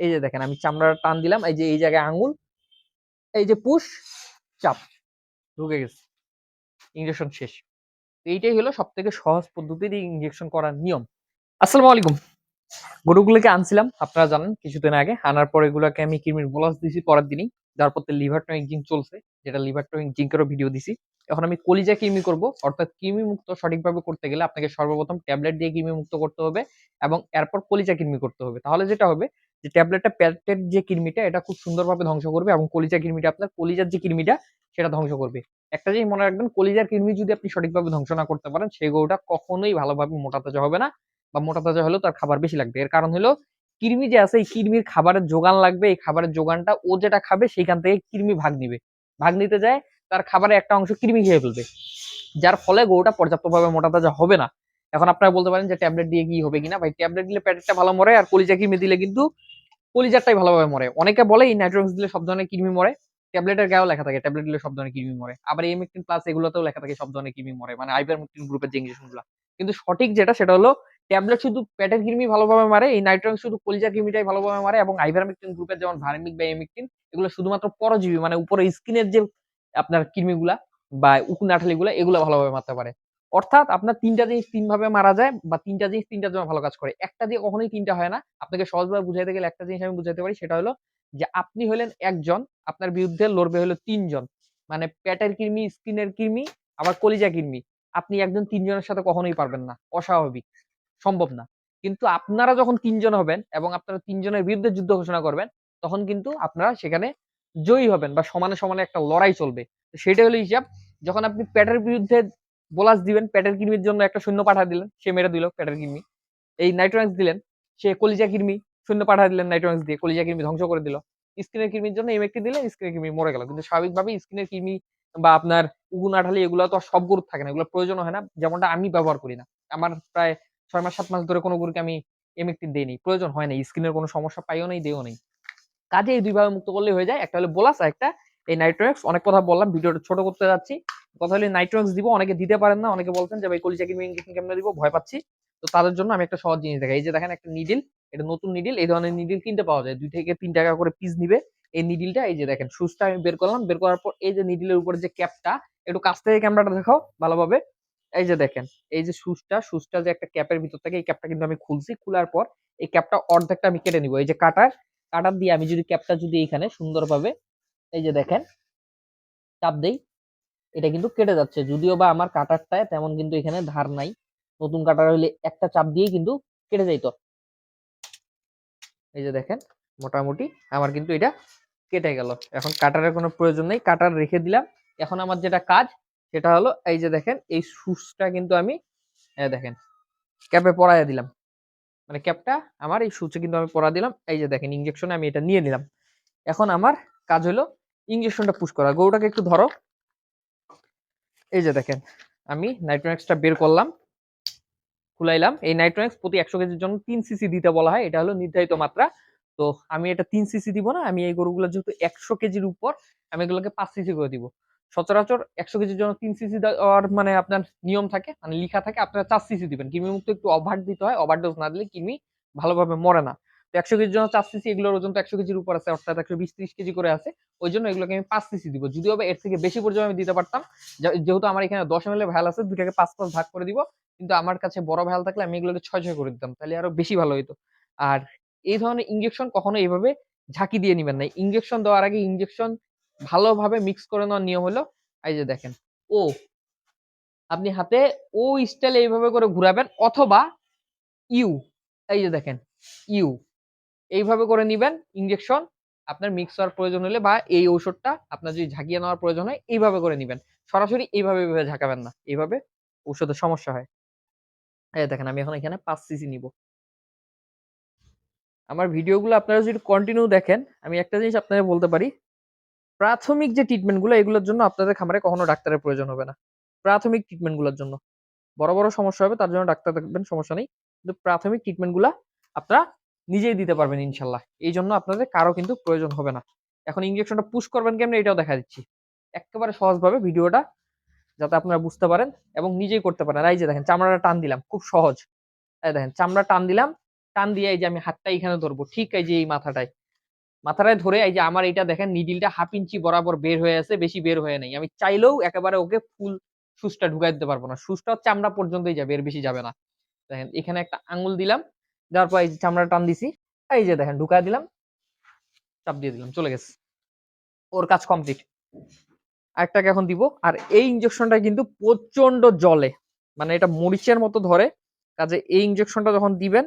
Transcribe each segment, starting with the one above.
এই যে দেখেন, আমি চামড়াটা টান দিলাম, এই যে, এই জায়গায় আঙুল, এই যে পুশ, চাপ, ঢুকে গেছে ইঞ্জেকশন শেষ। এইটাই হলো সব থেকে সহজ পদ্ধতির ইঞ্জেকশন করার নিয়ম। আসসালামু আলাইকুম। গরুগুলোকে আনছিলাম, আপনারা জানেন, কিছুদিন আগে। আনার পর এগুলোকে আমি কৃমির বলাস দিছি পরের দিনই। যার পর লিভার টনিক জিঙ্ক চলছে, যেটা লিভার টনিক জিঙ্কেরও ভিডিও দিছি। এখন আমি কলিজা কৃমি করব, অর্থাৎ কৃমি মুক্ত সঠিকভাবে করতে গেলে আপনাকে সর্বপ্রথম ট্যাবলেট দিয়ে কৃমি মুক্ত করতে হবে এবং এরপর কলিজা কৃমি করতে হবে। তাহলে যেটা হবে যে ট্যাবলেটটা প্যাটের যে কৃমিটা, এটা খুব সুন্দরভাবে ধ্বংস করবে এবং কলিজা কৃমিটা, আপনার কলিজার যে কৃমিটা, সেটা ধ্বংস করবে। একটা জিনিস মনে রাখবেন, কলিজার কৃমি যদি আপনি সঠিকভাবে ধ্বংস না করতে পারেন, সেই গরুটা কখনোই ভালোভাবে মোটা তাজা হবে না বা মোটা তাজা হলেও তার খাবার বেশি লাগবে। এর কারণ হলো, কৃমি যে আছে, এই কৃমির খাবারের যোগান লাগবে, এই খাবারের যোগানটা ও যেটা খাবে, সেইখান থেকে কৃমি ভাগ নিবে। ভাগ নিতে যায়, তার খাবারের একটা অংশ কৃমি খেয়ে ফেলবে। যার ফলে গরুটা পর্যাপ্তভাবে মোটা তাজা হবে না। এখন আপনারা বলতে পারেন যে ট্যাবলেট দিয়ে কি হবে কিনা? ভাই ট্যাবলেট দিলে প্যাটেটটা ভালো মরে, আর কলিজা কৃমি দিলে কিন্তু কলিজারটাই ভালোভাবে মরে। অনেকে বলে এই নাইট্রোক্স দিলে সব ধরনের কৃমি মরে। ট্যাবলেটের গায়েও লেখা থাকে, ট্যাবলেট দিলে সব ধরনের কৃমি মরে। আবার এমিকটিন প্লাস এগুলোতেও লেখা থাকে সব ধরনের কৃমি মরে মানে আইভারমেকটিন গ্রুপের যে ইঞ্জেকশনগুলো কিন্তু সঠিক যেটা সেটা হলো, ট্যাবলেট শুধু পেটের কৃমি ভালোভাবে মারে, এই নাইট্রোক্স শুধু কলিজা কৃমিটাই ভালোভাবে মারে এবং আইভারমেকটিন গ্রুপের যেমন ভার্মিক বা এমিকটিন এগুলো শুধুমাত্র পরজীবী মানে উপরে স্কিনের যে আপনার কৃমিগুলা বা উকুনাঠালিগুলা এগুলো ভালোভাবে মারতে পারে। অর্থাৎ আপনার তিনটা জিনিস তিন ভাবে মারা যায় বা তিনটা জিনিস তিনটার জন্য ভালো কাজ করে। একটা দিয়ে কখনোই তিনটা হয় না। আপনাকে সহজভাবে বুঝাইতে গেলে একটা জিনিস আমি বুঝাইতে পারি, সেটা হলো যে আপনি হলেন একজন, আপনার বিরুদ্ধে লড়বে হলো তিনজন। মানে পেটের কৃমি, স্কিনের কৃমি, আবার কলিজা কৃমি। আপনি একজন তিনজনের সাথে কখনোই পারবেন না। অস্বাভাবিক। সম্ভব না। কিন্তু আপনারা যখন তিনজন হবেন এবং আপনারা তিনজনের বিরুদ্ধে যুদ্ধ ঘোষণা করবেন, তখন কিন্তু আপনারা সেখানে জয়ী হবেন বা সমানে সমানে একটা লড়াই চলবে। সেটা হলো হিসাব, যখন আপনি পেটের বিরুদ্ধে বোলাস দিবেন পেটের কৃমির জন্য একটা শূন্য পাঠা দিলেন, সে মেরে দিল পেটের কৃমি এই নাইট্রোম্যাক্স দিলেন, সে কলিজা কৃমি শূন্য পাঠা দিলেন নাইট্রোম্যাক্স দিয়ে, কলিজা কৃমি ধ্বংস করে দিল। স্কিনের কৃমির জন্য এমএকটি দিলে স্কিনের কৃমি মরে গেল। কিন্তু স্বাভাবিকভাবে স্কিনের কৃমি বা আপনার উগুন, আঠালি এগুলো তো সব গরু থাকে না, এগুলো প্রয়োজন হয় না, যেমনটা আমি ব্যবহার করি না। আমার প্রায় ছয় মাস, সাত মাস ধরে কোনো গরুকে আমি এমএকটি দেইনি, প্রয়োজন হয় না স্কিনের কোনো সমস্যা পাইও নেই দেও নেই। কাজে এই দুইভাবে মুক্ত করলে হয়ে যায়, একটা হলো বোলাস আর একটা এই নাইট্রোক্স অনেক কথা বললাম, ভিডিওটা ছোট করতে যাচ্ছি। কথা হলো নাইট্রোক্স দিব, অনেকে দিতে পারেন না, অনেকে বলছেন যে, ভাই, কলিজা কৃমি ইঞ্জেকশন কেমনে দিব? ভয় পাচ্ছি। তো তাদের জন্য আমি একটা সহজ জিনিস দেখাই। এই যে দেখেন একটা নিডিল এটা নতুন নিডিল এই ধরনের নিডিল কিনতে পাওয়া যায়। দুই থেকে তিন টাকা করে পিস নিবে এই নিডিলটা এই যে দেখেন, সুচটা আমি বের করলাম, বের করার পর এই যে নিডিলের উপরে যে ক্যাপটা একটু কাছ থেকে ক্যামেরাটা দেখাও ভালোভাবে। এই যে দেখেন, এই যে সুচটা সুচটা যে একটা ক্যাপের ভিতর থেকে এই ক্যাপটা কিন্তু আমি খুলছি। খোলার পর এই ক্যাপটা অর্ধেকটা আমি কেটে নিব। এই যে কাটার কাটার দিয়ে আমি যদি ক্যাপটা যদি এখানে সুন্দরভাবে, এই যে দেখেন, চাপ দেই এটা কিন্তু কেটে যাচ্ছে। যদিও বা আমার কাটারটায় তেমন কিন্তু এখানে ধার নাই। নতুন কাটার হইলে একটা চাপ দিয়ে কিন্তু কেটে যাইতো। এই যে দেখেন, মোটামুটি আমার কিন্তু এটা কেটে গেল। এখন কাটারের কোনো প্রয়োজন নেই। কাটার রেখে দিলাম। এখন আমার যেটা কাজ, সেটা হলো এই যে দেখেন, এই সুচটা কিন্তু আমি দেখেন, ক্যাপে পরাইয়া দিলাম। মানে ক্যাপটা আমার, এই সুচে কিন্তু আমি পরা দিলাম। এই যে দেখেন ইঞ্জেকশনে আমি এটা নিয়ে নিলাম। এখন আমার কাজ হলো ইঞ্জেকশনটা পুশ করা। গরুটাকে একটু ধরো। এই যে দেখেন, আমি নাইট্রোনেক্সটা বের করলাম খুলাইলাম এই নাইট্রোনেক্স প্রতি একশো কেজির জন্য তিন সিসি দিতে বলা হয়, এটা হলো নির্ধারিত মাত্রা। তো আমি এটা তিন সিসি দিব না, আমি এই গরুগুলো যেহেতু একশো কেজির উপর, আমি এগুলোকে পাঁচ সিসি করে দিব। সচরাচর একশো কেজির জন্য তিন সিসি দেওয়ার মানে আপনার নিয়ম থাকে মানে লিখা থাকে, আপনারা চার সিসি দিবেন। কৃমি মুক্ত একটু ওভার দিতে হয় ওভার ডোজ না দিলে কৃমি ভালোভাবে মরে না। একশো কেজির জন্য চার সিসি এগুলোর ওজন তো একশো কেজির উপর আছে, অর্থাৎ একশো বিশ ত্রিশ কেজি করে আছে। ওই জন্য এগুলোকে আমি পাঁচ সিসি দিব। যদিও বা এর থেকে বেশি পর্যন্ত আমি দিতে পারতাম যেহেতু আমার এখানে দশ এম ভ্যাল আছে দুটাকে পাঁচ পাঁচ ভাগ করে দিব। কিন্তু আমার কাছে বড় ভ্যাল থাকলে আমি এগুলোকে ছয় ছয় করে দিতাম, তাহলে আরও বেশি ভালো হতো আর এই ধরনের ইঞ্জেকশন কখনো এইভাবে ঝাঁকি দিয়ে নিবেন না। ইঞ্জেকশন দেওয়ার আগে ইঞ্জেকশন ভালোভাবে মিক্স করে নেওয়ার নিয়ম হলো, এই যে দেখেন, ও, আপনি হাতে ও স্টাইল এইভাবে করে ঘুরাবেন, অথবা ইউ, এই যে দেখেন, ইউ এইভাবে করে নিবেন ইঞ্জেকশন আপনার মিক্স হওয়ার প্রয়োজন হলে বা এই ঔষধটা আপনার যদি ঝাঁকিয়ে নেওয়ার প্রয়োজন হয়, এইভাবে করে নিবেন। সরাসরি এইভাবে এইভাবে ঝাঁকাবেন না, এইভাবে ঔষধের সমস্যা হয়। এই দেখেন, আমি এখন এখানে পাঁচ সিসি নিব। আমার ভিডিওগুলো আপনারা যদি কন্টিনিউ দেখেন, আমি একটা জিনিস আপনাদের বলতে পারি, প্রাথমিক যে ট্রিটমেন্টগুলো এগুলোর জন্য আপনাদের খামারে কখনো ডাক্তারের প্রয়োজন হবে না। প্রাথমিক ট্রিটমেন্টগুলোর জন্য। বড় বড় সমস্যা হবে, তার জন্য ডাক্তার দেখবেন সমস্যা নেই। কিন্তু প্রাথমিক ট্রিটমেন্টগুলো আপনারা নিজেই দিতে পারবেন ইনশাল্লাহ। এই জন্য আপনাদের কারও কিন্তু প্রয়োজন হবে না। এখন ইঞ্জেকশনটা পুশ করবেন কেমনে এটাও দেখা দিচ্ছি। একেবারে সহজভাবে ভিডিওটা যাতে আপনারা বুঝতে পারেন এবং নিজেই করতে পারেন। এই যে দেখেন, চামড়াটা টান দিলাম, খুব সহজ। এই দেখেন, চামড়া টান দিলাম, টান দিয়ে এই যে আমি হাতটা এখানে ধরবো, ঠিক এই যে এই মাথাটায়। মাথাটায় ধরে এই যে আমার এটা দেখেন নিডিলটা হাফ ইঞ্চি বরাবর বের হয়ে আছে, বেশি বের হয়ে নাই। আমি চাইলেও একেবারে ওকে ফুল সুসটা ঢুকাই দিতে পারব না। সুসটা চামড়া পর্যন্তই যাবে, এর বেশি যাবে না। দেখেন, এখানে একটা আঙ্গুল দিলাম দেওয়ার পর এই যে চামড়া টান দিছি, এই যে দেখেন ঢুকাই দিলাম, চাপ দিয়ে দিলাম, চলে গেছে। ওর কাজ কমপ্লিট আরেকটাকে এখন দিব, আর এই ইঞ্জেকশনটা কিন্তু প্রচণ্ড জলে মানে এটা মরিচের মতো ধরে, কাজে এই ইঞ্জেকশনটা যখন দিবেন,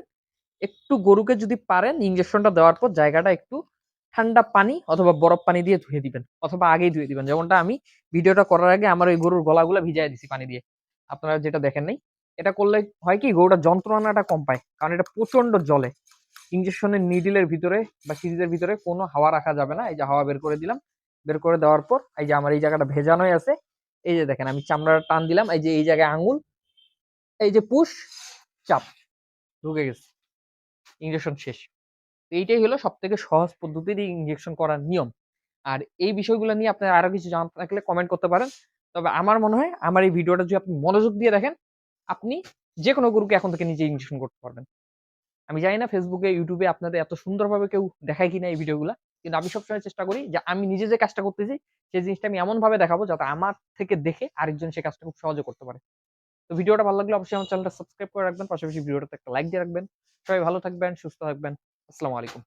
একটু গরুকে যদি পারেন ইঞ্জেকশনটা দেওয়ার পর জায়গাটা একটু ঠান্ডা পানি অথবা বরফ পানি দিয়ে ধুয়ে দিবেন, অথবা আগেই ধুয়ে দিবেন। যেমনটা আমি ভিডিওটা করার আগে আমার ওই গরুর গলাগুলো ভিজাই দিছি পানি দিয়ে। আপনারা যেটা দেখেন নাই এটা করলে হয় কি গরুটা যন্ত্রণাটা কম পায়, কারণ এটা প্রচণ্ড জলে। ইঞ্জেকশনের নিডিলের ভিতরে বা সিরিজের ভিতরে কোনো হাওয়া রাখা যাবে না। এই যে হাওয়া বের করে দিলাম, বের করে দেওয়ার পর এই যে আমার এই জায়গাটা ভেজানোই আছে, এই যে দেখেন আমি চামড়াটা টান দিলাম, এই যে এই জায়গায় আঙুল, এই যে পুশ, চাপ, ঢুকে গেছে। ইঞ্জেকশন শেষ। এইটাই হলো সব থেকে সহজ পদ্ধতির ইঞ্জেকশন করার নিয়ম। আর এই বিষয়গুলো নিয়ে আপনার আরও কিছু জানতে থাকলে কমেন্ট করতে পারেন। তবে আমার মনে হয়, আমার এই ভিডিওটা যদি আপনি মনোযোগ দিয়ে দেখেন আপনি যে কোনো গরুকে এখন থেকে নিজে ইনজেকশন করতে পারবেন। আমি জানি না ফেসবুকে ইউটিউবে আপনাদের এত সুন্দরভাবে কেউ দেখায় কিনা এই ভিডিওগুলো, কিন্তু আমি সবসময় চেষ্টা করি যে আমি নিজে যে কাজটা করতেছি, সেই জিনিসটা আমি এমন ভাবে দেখাবো যাতে আমার থেকে দেখে আরেকজন সেই কাজটা খুব সহজে করতে পারে। তো ভিডিওটা ভালো লাগলে অবশ্যই আমার চ্যানেলটা সাবস্ক্রাইব করে রাখবেন, পাশাপাশি ভিডিওটাতে একটা লাইক দিয়ে রাখবেন। সবাই ভালো থাকবেন, সুস্থ থাকবেন। আসসালামু আলাইকুম।